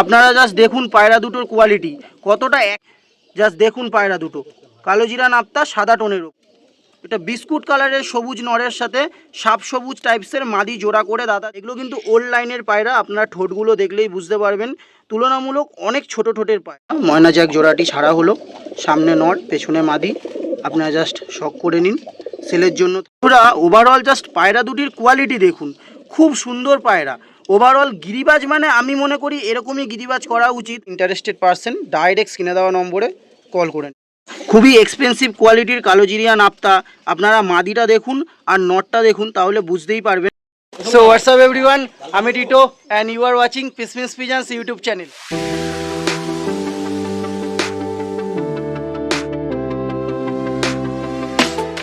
আপনারা জাস্ট দেখুন পায়রা দুটোর কোয়ালিটি কতটা এক জাস্ট দেখুন পায়রা দুটো। কালো জিরা নাপ্তা, সাদা টোনের এটা বিস্কুট কালারের সবুজ নরের সাথে সাপ সবুজ টাইপসের মাদি জোড়া করে দাদা। এগুলো কিন্তু ওল্ড লাইনের পায়রা, আপনারা ঠোঁটগুলো দেখলেই বুঝতে পারবেন। তুলনামূলক অনেক ছোট ঠোঁটের পায়রা। ময়না জ্যাক জোড়াটি ছাড়া হলো। সামনে নর পেছনে মাদি। আপনারা জাস্ট শখ করে নিন। সেলের জন্য ওভারঅল জাস্ট পায়রা দুটির কোয়ালিটি দেখুন। খুব সুন্দর পায়রা। ওভারঅল গিরিবাজ মানে আমি মনে করি এরকমই গিরিবাজ করা উচিত। ইন্টারেস্টেড পার্সন ডাইরেক্ট কিনে দেওয়া নম্বরে কল করেন খুবই এক্সপেন্সিভ কোয়ালিটির কালোজিরিয়া নাপ্তা আপনারা মাদিটা দেখুন আর নটটা দেখুন, তাহলে বুঝতেই পারবেন। সো হোয়াটসঅ্যাপ এভরিওয়ান আমি Tito and you are watching পিসমিস পিজান্স ইউটিউব চ্যানেল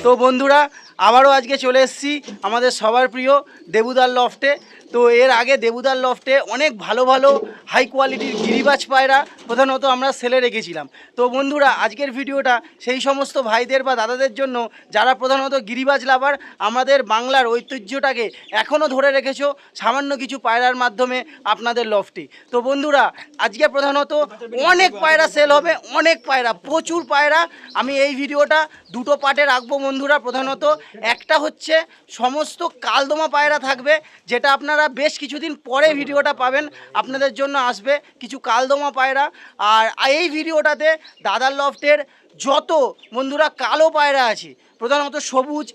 তো বন্ধুরা আবারও আজকে চলে এসেছি আমাদের সবার প্রিয় দেবুদার লফটে। তো এর আগে দেবুদার লফটে অনেক ভালো ভালো হাই কোয়ালিটির গিরিবাজ পায়রা প্রধানত আমরা সেলে রেখেছিলাম। তো বন্ধুরা, আজকের ভিডিওটা সেই সমস্ত ভাইদের বা দাদাদের জন্য যারা প্রধানত গিরিবাজ লাভার, আমাদের বাংলার ঐতিহ্যটাকে এখনও ধরে রেখেছো সামান্য কিছু পায়রার মাধ্যমে আপনাদের লফটে। তো বন্ধুরা, আজকে প্রধানত অনেক পায়রা সেল হবে, অনেক পায়রা, প্রচুর পায়রা। আমি এই ভিডিওটা দুটো পার্টে রাখব বন্ধুরা, প্রধানত একটা হচ্ছে সমস্ত কালদমা পায়রা থাকবে, যেটা আপনারা বেশ কিছুদিন পরে ভিডিওটা পাবেন। আপনাদের জন্য আসবে কিছু কালদমা পায়রা। আর এই ভিডিওটাতে দাদার লফটের যত বন্ধুরা কালো পায়রা আছে, প্রধানত সবুজ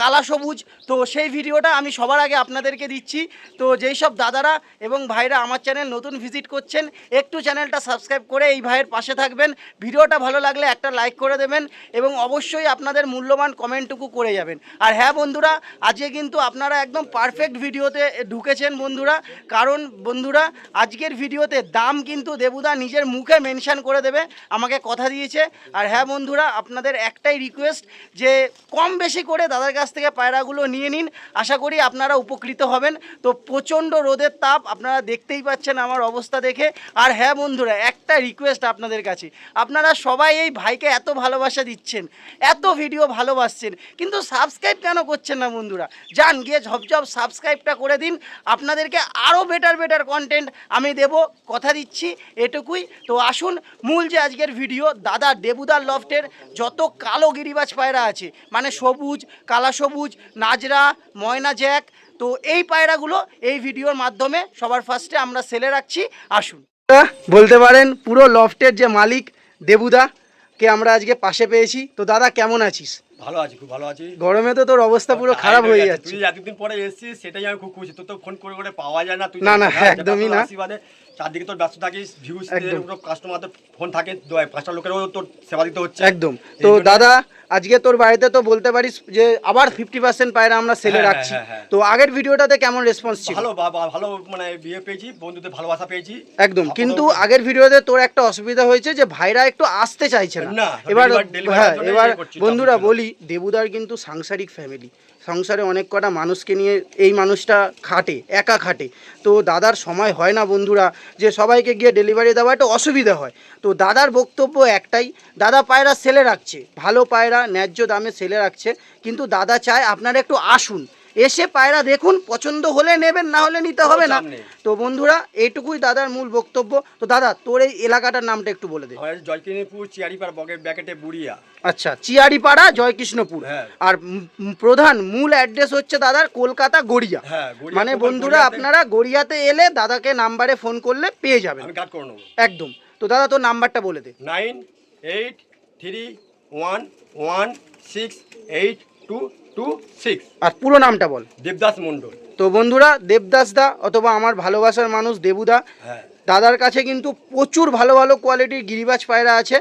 কালা সবুজ তো সেই ভিডিওটা আমি সবার আগে আপনাদেরকে দিচ্ছি। তো যেই সব দাদারা এবং ভাইরা আমার চ্যানেল নতুন ভিজিট করছেন, একটু চ্যানেলটা সাবস্ক্রাইব করে এই ভাইয়ের পাশে থাকবেন। ভিডিওটা ভালো লাগলে একটা লাইক করে দেবেন এবং অবশ্যই আপনাদের মূল্যবান কমেন্টটুকু করে যাবেন। আর হ্যাঁ বন্ধুরা, আজকে কিন্তু আপনারা একদম পারফেক্ট ভিডিওতে ঢুকেছেন বন্ধুরা। কারণ বন্ধুরা, আজকের ভিডিওতে দাম কিন্তু দেবুদা নিজের মুখে মেনশান করে দেবে, আমাকে কথা দিয়েছে। আর হ্যাঁ বন্ধুরা, আপনাদের একটাই রিকোয়েস্ট যে কম বেশি করে দাদার কাছ থেকে পায়রাগুলো নিয়ে নিন। আশা করি আপনারা উপকৃত হবেন। তো প্রচণ্ড রোদের তাপ, আপনারা দেখতেই পাচ্ছেন আমার অবস্থা দেখে। আর হ্যাঁ বন্ধুরা, একটা রিকোয়েস্ট আপনাদের কাছে। আপনারা সবাই এই ভাইকে এত ভালোবাসা দিচ্ছেন, এত ভিডিও ভালোবাসছেন, কিন্তু সাবস্ক্রাইব কেন করছেন না বন্ধুরা? যান, গিয়ে ঝপঝপ সাবস্ক্রাইবটা করে দিন। আপনাদেরকে আরও বেটার বেটার কন্টেন্ট আমি দেব। কথা দিচ্ছি এটুকুই। তো আসুন, মূল যে আজকের ভিডিও দাদা দেবুদার লফটের যত কালো গিরিবাজ পায়রা আছে মানে সবুজ, কালা সবুজ নাজরা ময়না জ্যাক। তো এই পায়রাগুলো এই ভিডিওর মাধ্যমে সবার ফার্স্টে আমরা সেলে রাখছি। আসুন। বলতে পারেন পুরো লফটের যে মালিক দেবুদা কে আমরা আজকে পাশে পেয়েছি। তো দাদা কেমন আছিস? ভালো আছি খুব ভালো আছি। গরমে তো তোর অবস্থা পুরো খারাপ হয়ে যাচ্ছে। তুই এতদিন পরে এসেছিস সেটাই আমি খুব খুশি। তোর তো ফোন করে করে পাওয়া যায় না তুই না, না, একদমই না। চারদিকে তোর ব্যস্ত থাকিস ভিউজ একদম। কাস্টমারদের ফোন থাকে পাঁচটা লোকেরও তোর সেবা দিতে হচ্ছে। একদম। তো দাদা আজকে তোর বাড়িতে তো বলতে পারিস যে আবার ফিফটি পার্সেন্ট পায়রা আমরা সেলে হ্যাঁ, রাখছি। হ্যাঁ, হ্যাঁ। তো আগের ভিডিওটাতে কেমন রেসপন্স ছিল? ভালো ভালো মানে বিয়ে পেয়েছি বন্ধুদের ভালোবাসা পেয়েছি। একদম। কিন্তু আগের ভিডিওতে তোর একটা অসুবিধা হয়েছে যে ভাইরা একটু আসতে চাইছে না। এবার হ্যাঁ এবার বন্ধুরা বলি দেবুদার কিন্তু সাংসারিক ফ্যামিলি সংসারে অনেক কটা মানুষকে নিয়ে এই মানুষটা খাটে, একা খাটে। তো দাদার সময় হয় না বন্ধুরা, যে সবাইকে গিয়ে ডেলিভারি দেওয়া একটা অসুবিধা হয়। তো দাদার বক্তব্য একটাই, দাদা পায়রা সেলে রাখছে, ভালো পায়রা, ন্যায্য দামে সেলে রাখছে, কিন্তু দাদা চায় আপনারা একটু আসুন। এসে পায়রা দেখুন পছন্দ হলে নেবেন না হলে নিতে হবে না। তো বন্ধুরা এইটুকুই দাদার মূল বক্তব্য। তো দাদা তোর এই এলাকাটার নামটা একটু বলে দে। জয়কিনীপুর চিয়ারিপাড় ব্যাকেটে বুড়িয়া। আচ্ছা চিয়ারিপাড়া জয়কৃষ্ণপুর। হ্যাঁ। আর প্রধান মূল অ্যাড্রেস হচ্ছে দাদার কলকাতা গড়িয়া। হ্যাঁ মানে বন্ধুরা আপনারা গড়িয়াতে এলে দাদাকে নাম্বারে ফোন করলে পেয়ে যাবেন। একদম। তো দাদা তোর নাম্বারটা বলে দে। Nine eight three one one six eight two two six. আর পুরো নামটা বল। দেবদাস মণ্ডল। তো বন্ধুরা দেবদাস দা অথবা আমার ভালোবাসার মানুষ দেবুদা হ্যাঁ। দাদার কাছে কিন্তু প্রচুর ভালো ভালো কোয়ালিটির গিরিবাজ পায়রা আছে।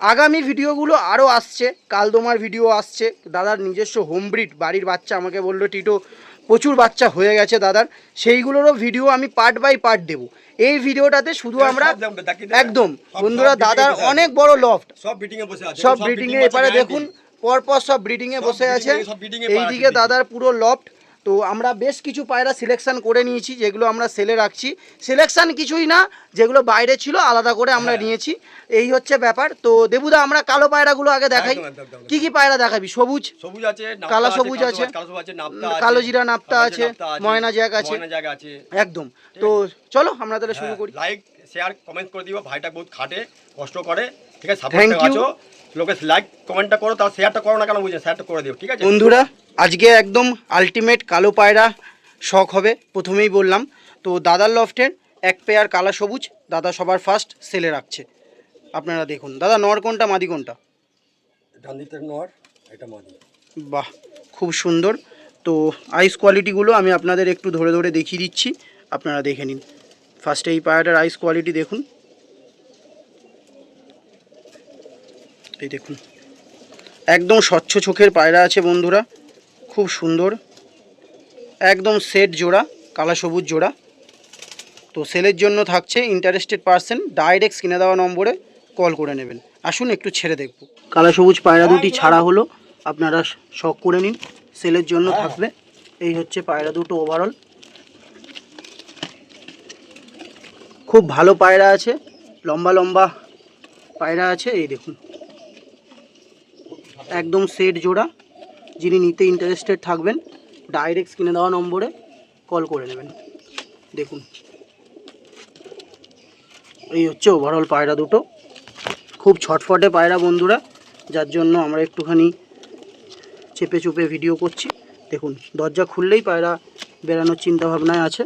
আগামী ভিডিওগুলো আরও আসছে কালদোমার ভিডিও আসছে। দাদার নিজস্ব হোম ব্রিড বাড়ির বাচ্চা আমাকে বলল টিটো প্রচুর বাচ্চা হয়ে গেছে দাদার। সেইগুলোরও ভিডিও আমি পার্ট বাই পার্ট দেবো। এই ভিডিওটাতে শুধু আমরা। একদম বন্ধুরা দাদার অনেক বড় লফট সব বিটিং এ বসে আছে। সব meeting ব্রিডিং এ এপারে দেখুন পরপর সব ব্রিডিংয়ে বসে আছে। এইদিকে দাদার পুরো লফট তো আমরা বেশ কিছু পায়রা সিলেকশন করে নিয়েছি যেগুলো আমরা সেলে রাখছি। সিলেকশন কিছুই না যেগুলো বাইরে ছিল আলাদা করে আমরা হ্যাঁ। নিয়েছি। এই হচ্ছে ব্যাপার। তো দেবুদা আমরা কালো পায়রাগুলো আগে দেখাই। কি কি পায়রা দেখাবি? সবুজ? সবুজ আছে কালো সবুজ আছে, কালো জিরা নাপ্তা আছে, ময়না জ্যাক আছে। একদম। তো চলো আমরা তাহলে শুরু হ্যাঁ, করি। লাইক শেয়ার কমেন্ট করে দিও। ভাইটা বহুত খাটে কষ্ট করে। ঠিক আছে? সাপোর্ট আছো লোকে লাইক কমেন্টটা করো তাও শেয়ারটা করো না কেন বুঝে শেয়ারটা করে দিও ঠিক আছে? বন্ধুরা আজকে একদম আলটিমেট কালো পায়রা শখ হবে প্রথমেই বললাম। তো দাদার লফটের এক পেয়ার কালা সবুজ দাদা সবার ফার্স্ট সেলে রাখছে। আপনারা দেখুন। দাদা নর কোনটা মাদি কোনটা? ডান নর এটা মাদি। বাহ খুব সুন্দর। তো আইস কোয়ালিটিগুলো আমি আপনাদের একটু ধরে ধরে দেখিয়ে দিচ্ছি। আপনারা দেখে নিন। ফার্স্টে এই পায়রাটার আইস কোয়ালিটি দেখুন। এই দেখুন। একদম স্বচ্ছ চোখের পায়রা আছে বন্ধুরা। খুব সুন্দর। একদম সেট জোড়া, কালা সবুজ জোড়া। তো সেলের জন্য থাকছে ইন্টারেস্টেড পার্সন ডাইরেক্ট কিনে দেওয়া নম্বরে কল করে নেবেন। আসুন একটু ছেড়ে দেখব। কালা সবুজ পায়রা দুটি ছাড়া হলো, আপনারা শখ করে নিন। সেলের জন্য থাকবে। এই হচ্ছে পায়রা দুটো ওভারঅল খুব ভালো পায়রা আছে, লম্বা লম্বা পায়রা আছে, এই দেখুন। একদম সেট জোড়া। যিনি নিতে ইন্টারেস্টেড থাকবেন ডাইরেক্ট কিনে দেওয়া নম্বরে কল করে নেবেন। দেখুন। এই হচ্ছে ওভারঅল পায়রা দুটো। খুব ছটফটে পায়রা বন্ধুরা, যার জন্য আমরা একটুখানি চেপে চুপে ভিডিও করছি। দেখুন, দরজা খুললেই পায়রা বেরানোর চিন্তাভাবনায় আছে।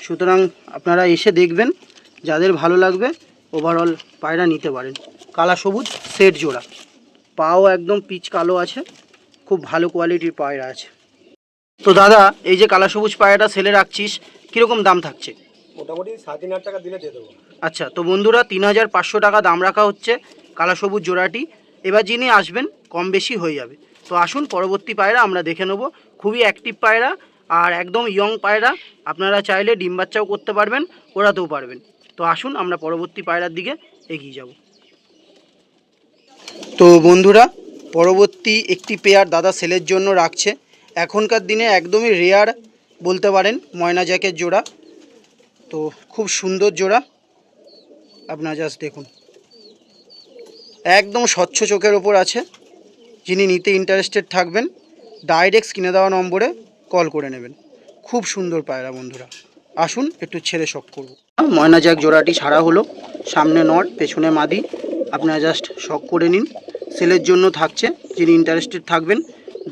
সুতরাং আপনারা এসে দেখবেন, যাদের ভালো লাগবে ওভারঅল পায়রা নিতে পারেন। কালা সবুজ সেট জোড়া। পাও একদম পিচ কালো আছে খুব ভালো কোয়ালিটির পায়রা আছে। তো দাদা এই যে কালা সবুজ পায়রাটা সেলে রাখছিস কীরকম দাম থাকছে? মোটামুটি সাড়ে তিন হাজার টাকা দিলে দিয়ে দেবো। আচ্ছা তো বন্ধুরা তিন হাজার পাঁচশো টাকা দাম রাখা হচ্ছে কালা সবুজ জোড়াটি। এবার যিনি আসবেন কম বেশি হয়ে যাবে। তো আসুন পরবর্তী পায়রা আমরা দেখে নেব। খুবই অ্যাক্টিভ পায়রা আর একদম ইয়ং পায়রা। আপনারা চাইলে ডিম বাচ্চাও করতে পারবেন ওড়াতেও পারবেন। তো আসুন আমরা পরবর্তী পায়রার দিকে এগিয়ে যাব। তো বন্ধুরা, পরবর্তী একটি পেয়ার দাদা সেলের জন্য রাখছে। এখনকার দিনে একদমই রেয়ার বলতে পারেন ময়না জ্যাকের জোড়া। তো খুব সুন্দর জোড়া। আপনারা জাস্ট দেখুন। একদম স্বচ্ছ চোখের ওপর আছে। যিনি নিতে ইন্টারেস্টেড থাকবেন ডাইরেক্ট কিনে দেওয়া নম্বরে কল করে নেবেন। খুব সুন্দর পায়রা বন্ধুরা। আসুন, একটু ছেড়ে শখ করব। ময়না জ্যাক জোড়াটি ছাড়া হলো, সামনে নট পেছনে মাদি। আপনারা জাস্ট শখ করে নিন। সেলের জন্য থাকছে যিনি ইন্টারেস্টেড থাকবেন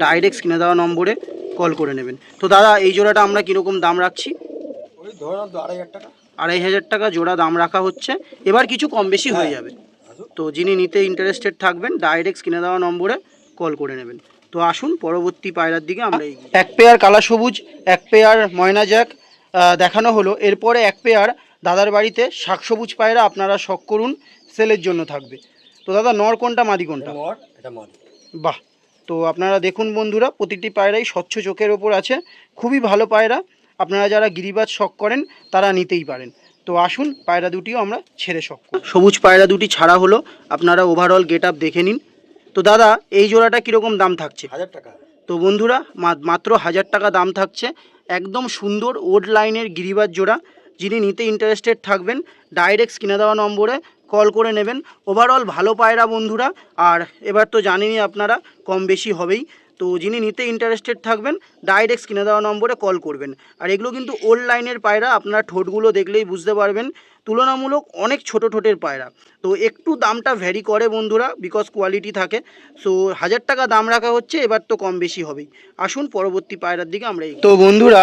ডাইরেক্ট কিনে দেওয়া নম্বরে কল করে নেবেন। তো দাদা এই জোড়াটা আমরা কীরকম দাম রাখছি? আড়াই হাজার টাকা। জোড়া দাম রাখা হচ্ছে। এবার কিছু কম বেশি হয়ে যাবে। তো যিনি নিতে ইন্টারেস্টেড থাকবেন ডাইরেক্ট কিনে দেওয়া নম্বরে কল করে নেবেন। তো আসুন পরবর্তী পায়রার দিকে আমরা এক পেয়ার কালা সবুজ এক পেয়ার ময়না জ্যাক দেখানো হলো। এরপরে এক পেয়ার দাদার বাড়িতে শাক সবুজ পায়রা আপনারা শখ করুন সেলের জন্য থাকবে। তো দাদা নর কোনটা মাদি কোনটা? নর এটা মাদি। বাহ তো আপনারা দেখুন বন্ধুরা প্রতিটি পায়রাই স্বচ্ছ চোখের ওপর আছে খুবই ভালো পায়রা। আপনারা যারা গিরিবাজ শখ করেন তারা নিতেই পারেন। তো আসুন পায়রা দুটিও আমরা ছেড়ে শখ করি। সবুজ পায়রা দুটি ছাড়া হলো আপনারা ওভারঅল গেট আপ দেখে নিন। তো দাদা এই জোড়াটা কীরকম দাম থাকছে? হাজার টাকা। তো বন্ধুরা মা- মাত্র হাজার টাকা দাম থাকছে। একদম সুন্দর ওড লাইনের গিরিবাজ জোড়া। যিনি নিতে ইন্টারেস্টেড থাকবেন ডাইরেক্ট কিনে দেওয়া নম্বরে কল করে নেবেন। ওভারঅল ভালো পায়রা বন্ধুরা, আর এবার তো জানেনই আপনারা, কম বেশি হবেই। তো যিনি নিতে ইন্টারেস্টেড থাকবেন ডাইরেক্ট কিনে দেওয়া নম্বরে কল করবেন। আর এগুলো কিন্তু ওল্ড লাইনের পায়রা, আপনারা ঠোঁটগুলো দেখলেই বুঝতে পারবেন। তুলনামূলক অনেক ছোট ঠোঁটের পায়রা। তো একটু দামটা ভ্যারি করে বন্ধুরা বিকজ কোয়ালিটি থাকে। সো হাজার টাকা দাম রাখা হচ্ছে, এবার তো কম বেশি হবেই। আসুন পরবর্তী পায়রার দিকে আমরা তো বন্ধুরা,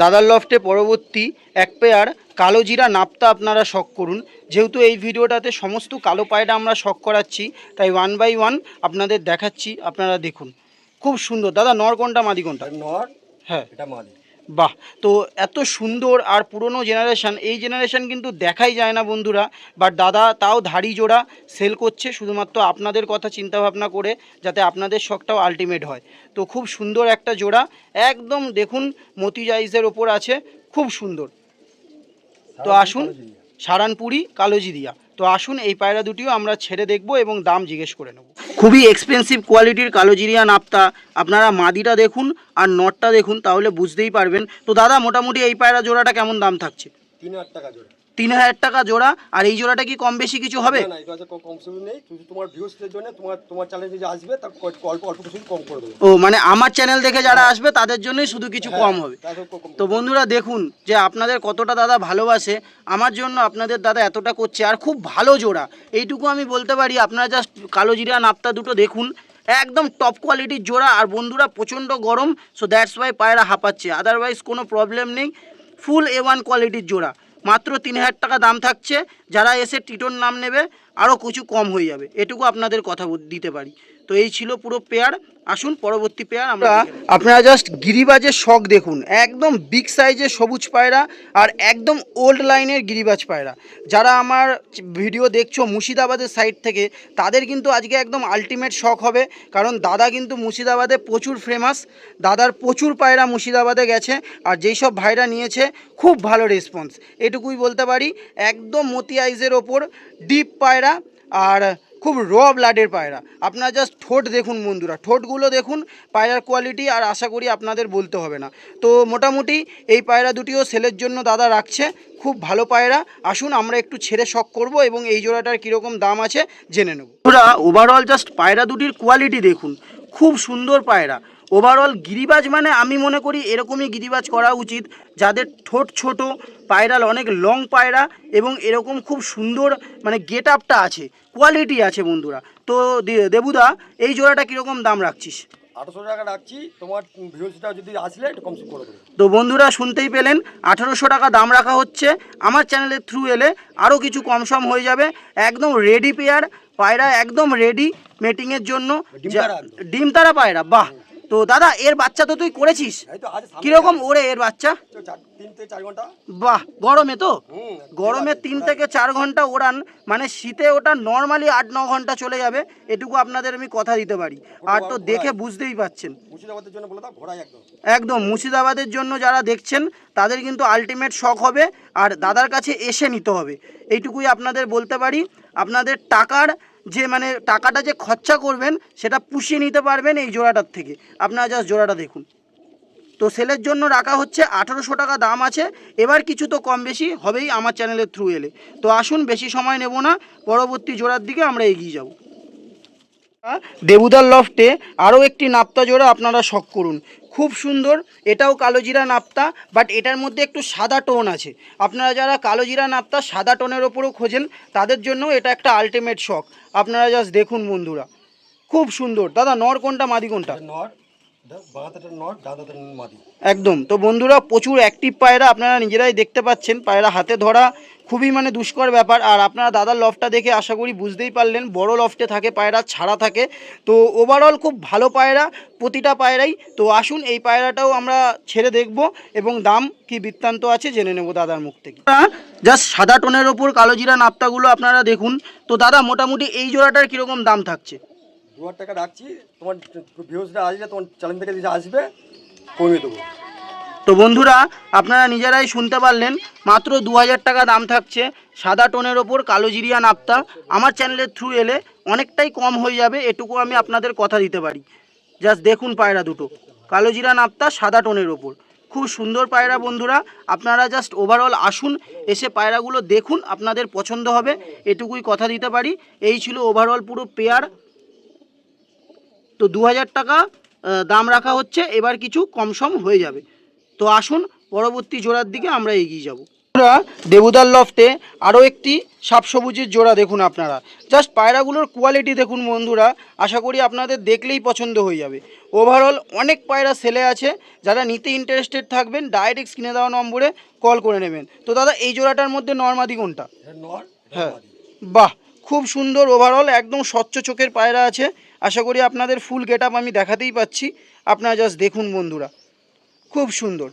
দাদার লফটে পরবর্তী এক পেয়ার কালো জিরা নাপতা আপনারা শখ করুন। যেহেতু এই ভিডিওটাতে সমস্ত কালো পায়রা আমরা শখ করাচ্ছি তাই ওয়ান বাই ওয়ান আপনাদের দেখাচ্ছি আপনারা দেখুন। খুব সুন্দর। দাদা নর কোনটা মাদি কোনটা? নর হ্যাঁ। এটা মাদি। বাহ! তো এত সুন্দর আর পুরনো জেনারেশান এই জেনারেশান কিন্তু দেখাই যায় না বন্ধুরা বাট দাদা তাও ধাড়ি জোড়া সেল করছে শুধুমাত্র আপনাদের কথা চিন্তা ভাবনা করে যাতে আপনাদের শখটাও আলটিমেট হয়। তো খুব সুন্দর একটা জোড়া একদম দেখুন মতিজাইজের ওপর আছে খুব সুন্দর। তো আসুন সারানপুরি কালোজিরিয়া তো আসুন এই পায়রা দুটিও আমরা ছেড়ে দেখব এবং দাম জিজ্ঞেস করে নেব। খুবই এক্সপেন্সিভ কোয়ালিটির কালোজিরিয়া নাপ্তা। আপনারা মাদিটা দেখুন আর নটটা দেখুন তাহলে বুঝতেই পারবেন। তো দাদা মোটামুটি এই পায়রা জোড়াটা কেমন দাম থাকছে? তিন হাজার টাকা জোড়া। তিন হাজার টাকা জোড়া আর এই জোড়াটা কি কম বেশি কিছু হবে? না না এটা কম কম নেই। শুধু তোমার ভিউসদের জন্য তোমার তোমার চ্যানেলে যে আসবে তার অল্প অল্প কিছু কম করে দেবো। ও মানে আমার চ্যানেল দেখে যারা আসবে তাদের জন্যই শুধু কিছু কম হবে। তো বন্ধুরা দেখুন যে আপনাদের কতটা দাদা ভালোবাসে আমার জন্য আপনাদের দাদা এতটা করছে আর খুব ভালো জোড়া। এইটুকু আমি বলতে পারি আপনারা জাস্ট কালো জিরা নাপ্তা দুটো দেখুন। একদম টপ কোয়ালিটির জোড়া আর বন্ধুরা প্রচণ্ড গরম সো দ্যাটস ওয়াই পায়রা হাঁপাচ্ছে। আদারওয়াইজ কোনো প্রবলেম নেই। ফুল এ ওয়ান কোয়ালিটির জোড়া। মাত্র তিন হাজার টাকা দাম থাকছে, যারা এসে টিটোর নাম নেবে আরও কিছু কম হয়ে যাবে। এটুকু আপনাদের কথা দিতে পারি। তো এই ছিল পুরো পেয়ার। আসুন পরবর্তী পেয়ার আমরা আপনারা জাস্ট গিরিবাজের শখ দেখুন। একদম বিগ সাইজের সবুজ পায়রা আর একদম ওল্ড লাইনের গিরিবাজ পায়রা। যারা আমার ভিডিও দেখছ মুর্শিদাবাদের সাইড থেকে তাদের কিন্তু আজকে একদম আলটিমেট শখ হবে। কারণ দাদা কিন্তু মুর্শিদাবাদে প্রচুর ফেমাস দাদার প্রচুর পায়রা মুর্শিদাবাদে গেছে আর যেই সব ভাইরা নিয়েছে খুব ভালো রেসপন্স এটুকুই বলতে পারি একদম মতি আইজের ওপর ডিপ পায়রা আর খুব র ব্লাডের পায়রা। আপনারা জাস্ট ঠোঁট দেখুন বন্ধুরা। ঠোঁটগুলো দেখুন, পায়রার কোয়ালিটি আর আশা করি আপনাদের বলতে হবে না। তো মোটামুটি এই পায়রা দুটিও সেলের জন্য দাদা রাখছে। খুব ভালো পায়রা। আসুন, আমরা একটু ছেড়ে শখ করব এবং এই জোড়াটার কীরকম দাম আছে জেনে নেব। ওরা ওভারঅল জাস্ট পায়রা দুটির কোয়ালিটি দেখুন। খুব সুন্দর পায়রা। ওভারঅল গিরিবাজ মানে আমি মনে করি এরকমই গিরিবাজ করা উচিত যাদের ঠোঁট ছোট পায়রাল অনেক লং পায়রা এবং এরকম খুব সুন্দর মানে গেট আপটা আছে কোয়ালিটি আছে বন্ধুরা। তো দেবুদা এই জোড়াটা কীরকম দাম রাখছিস? টাকা রাখছি তোমার ভিউসটা যদি আসলে একটু কম করে দেবো। তো বন্ধুরা শুনতেই পেলেন আঠারোশো টাকা দাম রাখা হচ্ছে আমার চ্যানেলের থ্রু এলে আরও কিছু কম সম হয়ে যাবে একদম রেডি পেয়ার পায়রা একদম রেডি মেটিংয়ের জন্য ডিম তারা পায়রা বাহ! তো দাদা এর বাচ্চা তো তুই করেছিস। কীরকম ওরে এর বাচ্চা? বাহ গরমে তো? গরমে তিন থেকে চার ঘণ্টা ওড়ান মানে শীতে ওটা নর্মালি আট ন ঘণ্টা চলে যাবে এটুকু আপনাদের আমি কথা দিতে পারি। আর তো দেখে বুঝতেই পাচ্ছেন। একদম। মুর্শিদাবাদের জন্য যারা দেখছেন তাদের কিন্তু আলটিমেট শখ হবে আর দাদার কাছে এসে নিতে হবে। এইটুকুই আপনাদের বলতে পারি। আপনাদের টাকার যে মানে টাকাটা যে খরচা করবেন, সেটা পুষিয়ে নিতে পারবেন এই জোড়াটার থেকে। আপনারা জাস্ট জোড়াটা দেখুন। তো সেলের জন্য রাখা হচ্ছে আঠারোশো টাকা দাম আছে। এবার কিছু তো কম বেশি হবেই আমার চ্যানেলের থ্রু এলে। তো আসুন, বেশি সময় নেব না। পরবর্তী জোড়ার দিকে আমরা এগিয়ে যাব। দেবুদার লফটে আরও একটি নাপ্তা জোড়া আপনারা শখ করুন। খুব সুন্দর, এটাও কালো জিরা নাপ্তা বাট এটার মধ্যে একটু সাদা টোন আছে। আপনারা যারা কালো জিরা নাপ্তা সাদা টোনের ওপরও খোঁজেন, তাদের জন্য এটা একটা আলটিমেট শখ আপনারা জাস্ট দেখুন বন্ধুরা। খুব সুন্দর। দাদা, নর কোনটা, মাদি কোনটা? নট একদম। তো বন্ধুরা, প্রচুর অ্যাক্টিভ পায়রা আপনারা নিজেরাই দেখতে পাচ্ছেন। পায়রা হাতে ধরা খুবই মানে দুষ্কর ব্যাপার। আর আপনারা দাদার লফটা দেখে আশা করি বুঝতেই পারলেন, বড় লফটে থাকে, পায়রা ছাড়া থাকে। তো ওভারঅল খুব ভালো পায়রা, প্রতিটা পায়রাই। তো আসুন, এই পায়রাটাও আমরা ছেড়ে দেখব এবং দাম কি বৃত্তান্ত আছে জেনে নেব দাদার মুখ থেকে। জাস্ট সাদা টোনের ওপর কালোজিরা নাপ্তাগুলো আপনারা দেখুন। তো দাদা, মোটামুটি এই জোড়াটার কীরকম দাম থাকছে? দু হাজার টাকা রাখছি, তোমার আসলে তোমার চ্যানেল থেকে যে আসবে, কমিয়ে দেবো। তো বন্ধুরা, আপনারা নিজেরাই শুনতে পারলেন, মাত্র দু হাজার টাকা দাম থাকছে সাদা টোনের ওপর কালো জিরিয়া নাপ্তা। আমার চ্যানেলের থ্রু এলে অনেকটাই কম হয়ে যাবে, এটুকু আমি আপনাদের কথা দিতে পারি। জাস্ট দেখুন পায়রা দুটো, কালো জিরা নাপ্তা সাদা টোনের ওপর। খুব সুন্দর পায়রা বন্ধুরা, আপনারা জাস্ট ওভারঅল আসুন, এসে পায়রাগুলো দেখুন, আপনাদের পছন্দ হবে, এটুকুই কথা দিতে পারি। এই ছিল ওভারঅল পুরো পেয়ার তো দু হাজার টাকা দাম রাখা হচ্ছে এবার কিছু কম সম হয়ে যাবে। তো আসুন পরবর্তী জোড়ার দিকে আমরা এগিয়ে যাব। আমরা দেবুদার লফটে আরও একটি সাপ সবুজের জোড়া দেখুন আপনারা। জাস্ট পায়রাগুলোর কোয়ালিটি দেখুন বন্ধুরা আশা করি আপনাদের দেখলেই পছন্দ হয়ে যাবে। ওভারঅল অনেক পায়রা সেলে আছে যারা নিতে ইন্টারেস্টেড থাকবেন ডাইরেক্ট স্ক্রিনে দেওয়া নম্বরে কল করে নেবেন। তো দাদা এই জোড়াটার মধ্যে নর্মাদি কোনটা? হ্যাঁ। বাহ খুব সুন্দর ওভারঅল একদম স্বচ্ছ চোখের পায়রা আছে। আশা করি আপনাদের ফুল গেট আমি দেখাতেই পাচ্ছি। আপনারা জাস্ট দেখুন বন্ধুরা। খুব সুন্দর।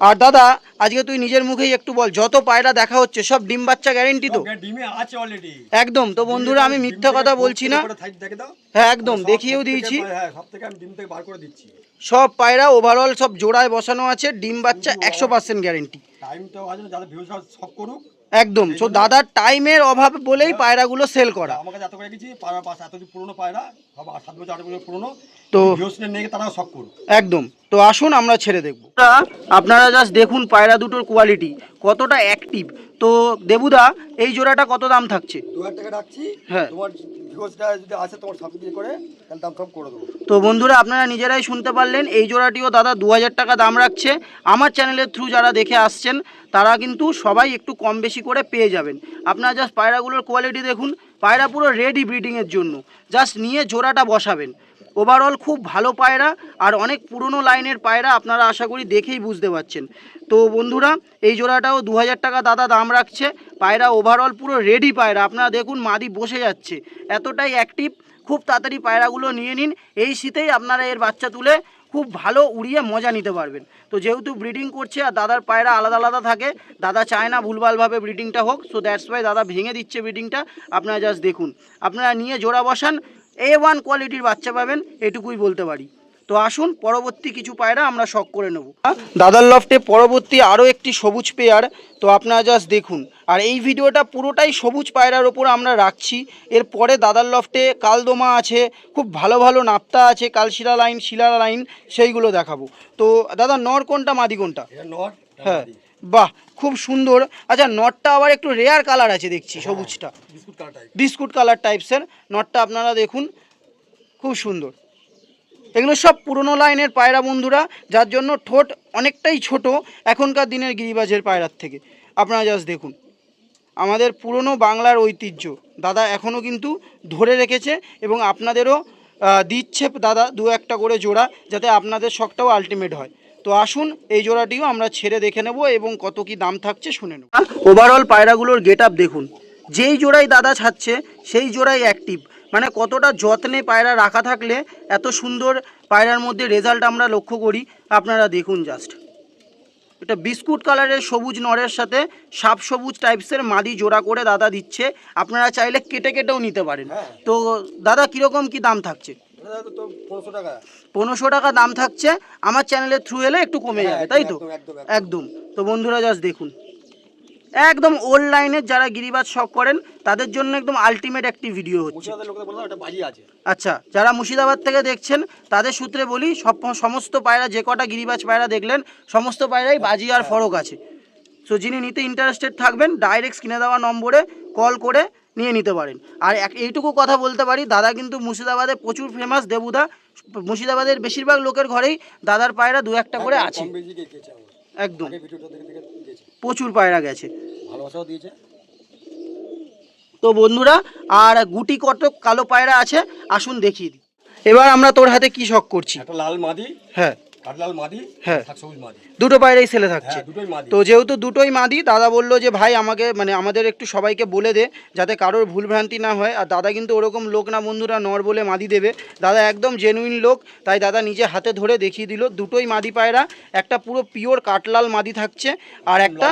আর দাদা আজকে তুই নিজের মুখেই একটু বল যত পায়রা দেখা হচ্ছে সব ডিম বাচ্চা গ্যারেন্টি তো? একদম তো বন্ধুরা আমি মিথ্যা কথা বলছি না। হ্যাঁ একদম দেখিয়েও দিয়েছি। হ্যাঁ সব পায়রা ওভারঅল সব জোড়ায় বসানো আছে ডিম বাচ্চা একশো পার্সেন্ট গ্যারেন্টি যাদের সব করুক। একদম। তো দাদার টাইমের অভাব বলেই পায়রাগুলো সেল করা। আমাকে যত এত করে গেছি পায়রা পাশে এত পুরনো পায়রা সাত বছর আট বছর পুরনো। তো- তারা সব করুক। একদম। তো আসুন আমরা ছেড়ে দেখব। আপনারা জাস্ট দেখুন পায়রা দুটোর কোয়ালিটি কতটা অ্যাক্টিভ তো দেবুদা এই জোড়াটা কত দাম থাকছে? হ্যাঁ। তোমার ভিউসটা যদি আসে তোমার সব দিয়ে করে তাহলে দাম সব করে দেবো। তো বন্ধুরা আপনারা নিজেরাই শুনতে পারলেন এই জোড়াটিও দাদা দু হাজার টাকা দাম রাখছে। আমার চ্যানেলের থ্রু যারা দেখে আসছেন তারা কিন্তু সবাই একটু কম বেশি করে পেয়ে যাবেন। আপনারা জাস্ট পায়রাগুলোর কোয়ালিটি দেখুন পায়রা পুরো রেডি ব্রিডিংয়ের জন্য। জাস্ট নিয়ে জোড়াটা বসাবেন। ওভারঅল খুব ভালো পায়রা আর অনেক পুরনো লাইনের পায়রা আপনারা আশা করি দেখেই বুঝতে পারছেন। তো বন্ধুরা, এই জোড়াটাও দু হাজার টাকা দাদা দাম রাখছে। পায়রা ওভারঅল পুরো রেডি পায়রা। আপনারা দেখুন মাদি বসে যাচ্ছে। এতটাই অ্যাক্টিভ খুব তাড়াতাড়ি পায়রাগুলো নিয়ে নিন। এই শীতেই আপনারা এর বাচ্চা তুলে খুব ভালো উড়িয়ে মজা নিতে পারবেন। তো যেহেতু ব্রিডিং করছে আর দাদার পায়রা আলাদা আলাদা থাকে, দাদা চায় না ভুলভালভাবে ব্রিডিংটা হোক। সো দ্যাটস ওয়াই দাদা ভেঙে দিচ্ছে ব্রিডিংটা আপনারা জাস্ট দেখুন। আপনারা নিয়ে জোড়া বসান। এ ওয়ান কোয়ালিটির বাচ্চা পাবেন এটুকুই বলতে পারি। তো আসুন পরবর্তী কিছু পায়রা আমরা শখ করে নেব। দাদার লফটে পরবর্তী আরও একটি সবুজ পেয়ার তো আপনারা জাস্ট দেখুন। আর এই ভিডিওটা পুরোটাই সবুজ পায়রার ওপর আমরা রাখছি। এরপরে দাদার লফটে কালদোমা আছে খুব ভালো ভালো নাপ্তা আছে কালশিরা লাইন শিলা লাইন সেইগুলো দেখাবো। তো দাদা নর কোনটা মাদি কোনটা? হ্যাঁ বাহ খুব সুন্দর। আচ্ছা নটটা আবার একটু রেয়ার কালার আছে দেখছি সবুজটা। বিস্কুট কালার টাইপসের নটটা আপনারা দেখুন খুব সুন্দর। এগুলো সব পুরনো লাইনের পায়রা বন্ধুরা যার জন্য ঠোঁট অনেকটাই ছোট এখনকার দিনের গিরিবাজের পায়রার থেকে। আপনারা জাস্ট দেখুন। আমাদের পুরনো বাংলার ঐতিহ্য। দাদা এখনও কিন্তু ধরে রেখেছে এবং আপনাদেরও দিচ্ছে দাদা দু একটা করে জোড়া যাতে আপনাদের শখটাও আলটিমেট হয়। তো আসুন এই জোড়াটিও আমরা ছেড়ে দেখে নেব এবং কত কি দাম থাকছে শুনে নেব। ওভারঅল পায়রাগুলোর গেট আপ দেখুন। যেই জোড়াই দাদা ছাড়ছে সেই জোড়াই অ্যাক্টিভ মানে কতটা যত্নে পায়রা রাখা থাকলে এত সুন্দর পায়রার মধ্যে রেজাল্ট আমরা লক্ষ্য করি আপনারা দেখুন জাস্ট এটা বিস্কুট কালারের সবুজ নরের সাথে সাপ সবুজ টাইপসের মাদি জোড়া করে দাদা দিচ্ছে। আপনারা চাইলে কেটে কেটেও নিতে পারেন। হ্যাঁ। তো দাদা কীরকম কি দাম থাকছে? পনেরোশো টাকা দাম থাকছে। আমার চ্যানেলের থ্রু এলে একটু কমে হ্যাঁ, যাবে তাই তো? একদম, তো বন্ধুরা জাস্ট দেখুন। একদম ওল্ড লাইনের যারা গিরিবাজ শখ করেন তাদের জন্য একদম আলটিমেট একটি ভিডিও হচ্ছে। আচ্ছা যারা মুর্শিদাবাদ থেকে দেখছেন তাদের সূত্রে বলি সব সমস্ত পায়রা যে কটা গিরিবাজ পায়রা দেখলেন সমস্ত পায়রাই বাজি আর ফরক আছে। সো যিনি নিতে ইন্টারেস্টেড থাকবেন ডাইরেক্ট কিনে দেওয়া নম্বরে কল করে নিয়ে নিতে পারেন। আর এক এইটুকু কথা বলতে পারি দাদা কিন্তু মুর্শিদাবাদে প্রচুর ফেমাস দেবুদা। মুর্শিদাবাদের বেশিরভাগ লোকের ঘরেই দাদার পায়রা দু একটা করে আছে। একদম। প্রচুর পায়রা গেছে। ভালোবাসাও দিয়েছে। তো বন্ধুরা আর গুটি কত কালো পায়রা আছে আসুন দেখিয়ে দিই। এবার আমরা তোর হাতে কি শখ করছি? একটা লাল মাদি। হ্যাঁ। মাদি হ্যাঁ। মাদি। দুটো পায়রাই থাকছে হ্যাঁ দুটোই মাদি। তো যেহেতু দুটোই মাদি দাদা বলল যে ভাই আমাকে মানে আমাদের একটু সবাইকে বলে দে যাতে কারোর ভুলভ্রান্তি না হয়। আর দাদা কিন্তু ওরকম লোক না বন্ধুরা নর বলে মাদি দেবে। দাদা একদম জেনুইন লোক তাই দাদা নিজে হাতে ধরে দেখিয়ে দিল। দুটোই মাদি পায়রা একটা পুরো পিওর কাটলাল মাদি থাকছে আর একটা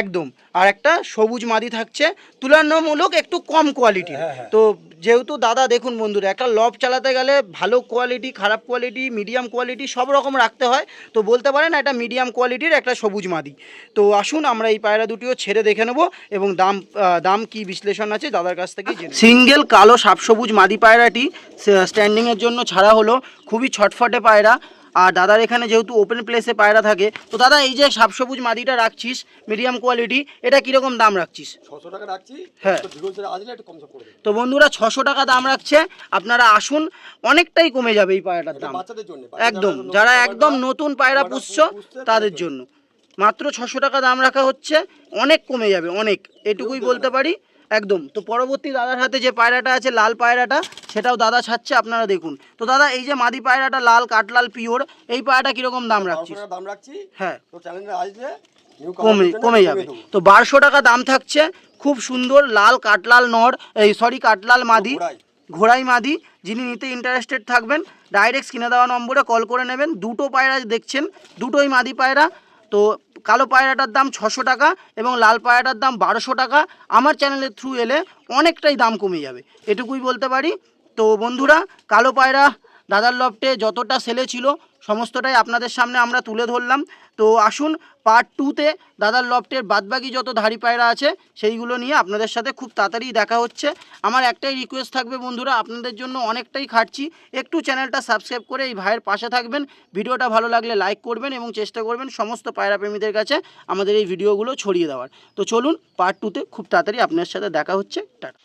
একদম। আর একটা সবুজ মাদি থাকছে তুলনামূলক একটু কম কোয়ালিটির হ্যাঁ, হ্যাঁ। তো যেহেতু দাদা দেখুন বন্ধুরা একটা লব চালাতে গেলে ভালো কোয়ালিটি খারাপ কোয়ালিটি মিডিয়াম কোয়ালিটি সব রকম রাখতে হয়। তো বলতে পারেন এটা মিডিয়াম কোয়ালিটির একটা সবুজ মাদি। তো আসুন আমরা এই পায়রা দুটিও ছেড়ে দেখে নেব এবং দাম দাম কি বিশ্লেষণ আছে দাদার কাছ থেকে সিঙ্গেল কালো সাপ সবুজ মাদি পায়রাটি স্ট্যান্ডিংয়ের জন্য ছাড়া হলো। খুবই ছটফটে পায়রা। আর দাদার এখানে যেহেতু ওপেন প্লেসে পায়রা থাকে তো দাদা এই যে সাপ সবুজ মাদিটা রাখছিস মিডিয়াম কোয়ালিটি এটা কীরকম দাম রাখছিস? ছশো টাকা রাখছি হ্যাঁ। তো বন্ধুরা ছশো টাকা দাম রাখছে আপনারা আসুন অনেকটাই কমে যাবে এই পায়রাটার দাম। একদম যারা একদম নতুন পায়রা পুষছ তাদের জন্য। মাত্র ছশো টাকা দাম রাখা হচ্ছে অনেক কমে যাবে অনেক এটুকুই বলতে পারি। একদম। তো পরবর্তী দাদার হাতে যে পায়রাটা আছে লাল পায়রাটা সেটাও দাদা ছাড়ছে আপনারা দেখুন। তো দাদা এই যে মাদি পায়রাটা লাল কাঠলাল পিওর এই পায়রাটা কীরকম দাম রাখছিস? টাকা দাম রাখছি। হ্যাঁ। তো চ্যানেলে আসলে কমে কমে যাবে। তো বারোশো টাকা দাম থাকছে খুব সুন্দর লাল কাটলাল নর এই সরি কাটলাল মাদি। ঘোড়াই। ঘোড়াই মাদি যিনি নিতে ইন্টারেস্টেড থাকবেন ডাইরেক্ট কিনে দেওয়া নম্বরে কল করে নেবেন। দুটো পায়রা দেখছেন দুটোই মাদি পায়রা। তো কালো পায়রাটার দাম ছশো টাকা এবং লাল পায়রাটার দাম বারোশো টাকা। আমার চ্যানেলের থ্রু এলে অনেকটাই দাম কমে যাবে, এটুকুই বলতে পারি। তো বন্ধুরা, কালো পায়রা দাদার লফটে যতটা সেলে ছিল, সমস্তটাই আপনাদের সামনে আমরা তুলে ধরলাম। তো আসুন পার্ট টুতে দাদার লফটের বাদবাকি যত ধাড়ি পায়রা আছে, সেইগুলো নিয়ে আপনাদের সাথে খুব তাড়াতাড়ি দেখা হচ্ছে। আমার একটাই রিকোয়েস্ট থাকবে বন্ধুরা, আপনাদের জন্য অনেকটাই খাটছি। একটু চ্যানেলটা সাবস্ক্রাইব করে এই ভাইয়ের পাশে থাকবেন। ভিডিওটা ভালো লাগলে লাইক করবেন এবং চেষ্টা করবেন সমস্ত পায়রা প্রেমীদের কাছে আমাদের এই ভিডিওগুলো ছড়িয়ে দেওয়ার। তো চলুন পার্ট টুতে খুব তাড়াতাড়ি আপনার সাথে দেখা হচ্ছে। টাটা।